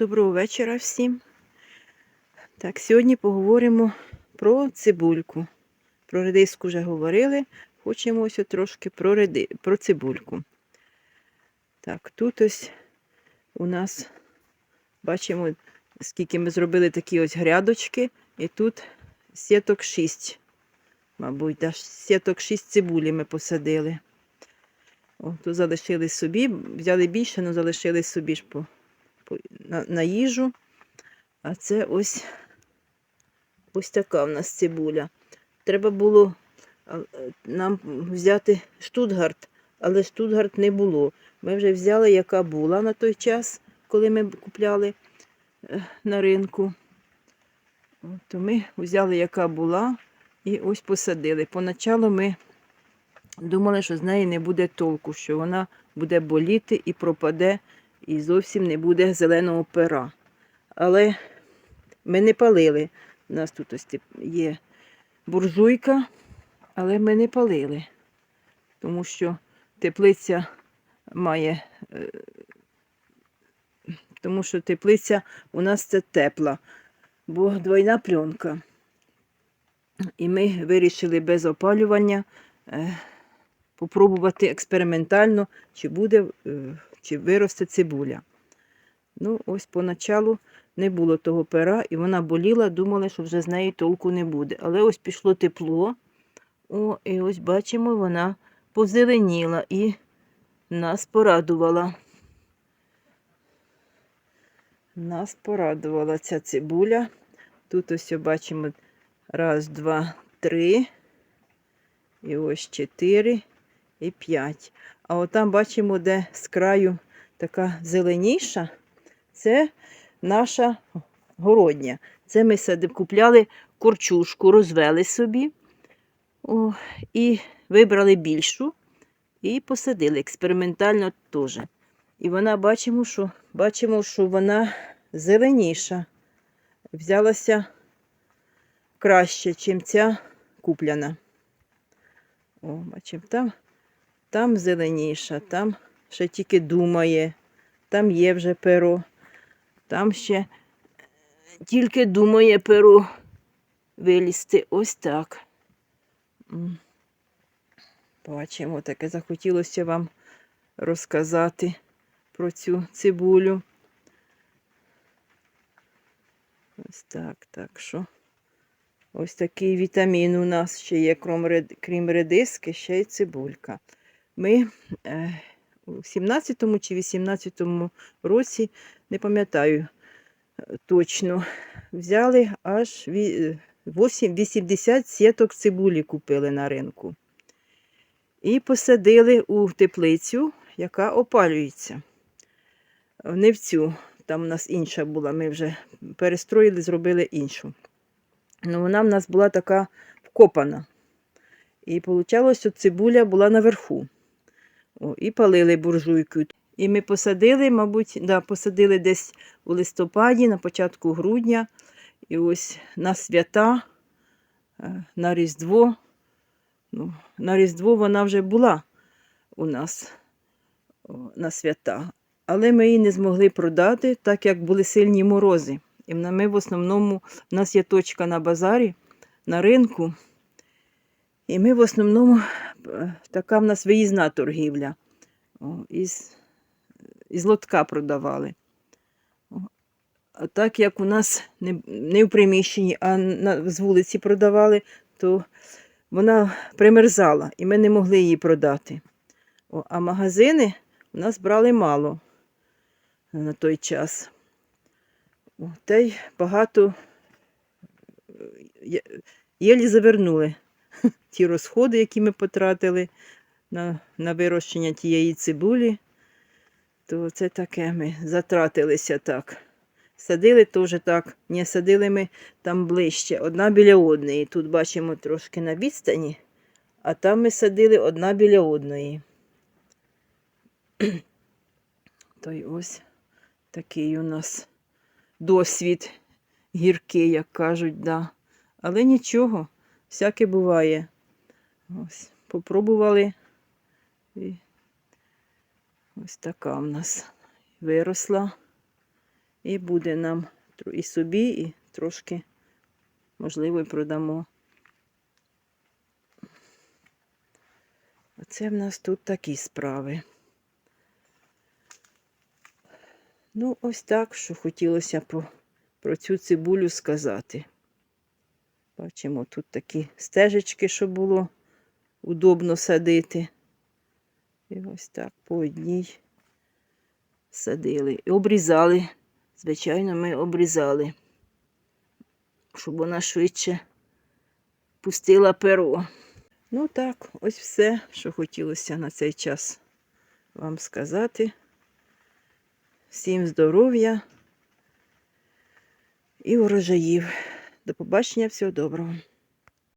Доброго вечора всім. Так, сьогодні поговоримо про цибульку. Про редиску вже говорили. Хочемо ось трошки про, реди... про цибульку. Так, тут ось у нас бачимо, скільки ми зробили такі ось грядочки, і тут сіток 6. Мабуть, да, сіток 6 цибулі ми посадили. О, тут залишили собі, взяли більше, але залишили собі ж по, на, на їжу. А це ось ось така в нас цибуля. Треба було нам взяти штутгарт, але штутгарт не було. Ми вже взяли, яка була на той час, коли ми купляли е, на ринку. То ми взяли, яка була, і ось посадили. Поначалу ми думали, що з неї не буде толку, що вона буде боліти і пропаде, і зовсім не буде зеленого пера. Але ми не палили. У нас тут ось є буржуйка, але ми не палили, тому що теплиця має, е, тому що теплиця у нас це тепла, бо двойна пленка. І ми вирішили без опалювання е, попробувати експериментально, чи буде, е, чи виросте цибуля. Ну, ось поначалу не було того пера, і вона боліла, думали, що вже з неї толку не буде. Але ось пішло тепло. О, і ось бачимо, вона позеленіла і нас порадувала. Нас порадувала ця цибуля. Тут ось бачимо раз, два, три. І ось чотири і п'ять. А отам бачимо, де з краю така зеленіша, це наша городня. Це ми купляли корчушку, розвели собі о, і вибрали більшу і посадили експериментально теж. І вона бачимо, що бачимо, що вона зеленіша. Взялася краще, ніж ця купляна. О, бачимо, там, там зеленіша, там ще тільки думає, там є вже перо, там ще тільки думає перо вилізти. Ось так. Бачимо, таке захотілося вам розказати про цю цибулю. Ось так, так що. Ось такий вітамін у нас ще є, крім редиски, ще й цибулька. Ми е, у 17-му чи 18-му році, не пам'ятаю е, точно, взяли аж е, 8, 80 сіток цибулі купили на ринку. І посадили у теплицю, яка опалюється. Не в цю, там у нас інша була, ми вже перестроїли, зробили іншу. Ну, вона в нас була така вкопана. І вийшло, що цибуля була наверху. І палили буржуйкою. І ми посадили, мабуть, да, посадили десь у листопаді, на початку грудня. І ось на свята, е, на Різдво. Ну, на Різдво вона вже була у нас на свята. Але ми її не змогли продати, так як були сильні морози. І ми в основному, у нас є точка на базарі, на ринку. І ми в основному, така в нас виїзна торгівля. О, із, із лотка продавали. А так як у нас не, не в приміщенні, а на, з вулиці продавали, то вона примерзала, і ми не могли її продати. О, а магазини у нас брали мало на той час. О, Та й багато е, єлі завернули ті розходи, які ми потратили на, на вирощення тієї цибулі, то це таке ми затратилися так. Садили теж так, не садили ми там ближче, одна біля одної. Тут бачимо трошки на відстані, а там ми садили одна біля одної. То й ось такий у нас досвід гіркий, як кажуть, да. Але нічого, всяке буває. Ось, попробували. І ось така в нас виросла. І буде нам і собі, і трошки, можливо, і продамо. Оце в нас тут такі справи. Ну, ось так, що хотілося про, про цю цибулю сказати. Бачимо, тут такі стежечки, щоб було удобно садити. І ось так по одній садили. І обрізали. Звичайно, ми обрізали, щоб вона швидше пустила перо. Ну так, ось все, що хотілося на цей час вам сказати. Всім здоров'я і урожаїв. До побачення, всього доброго.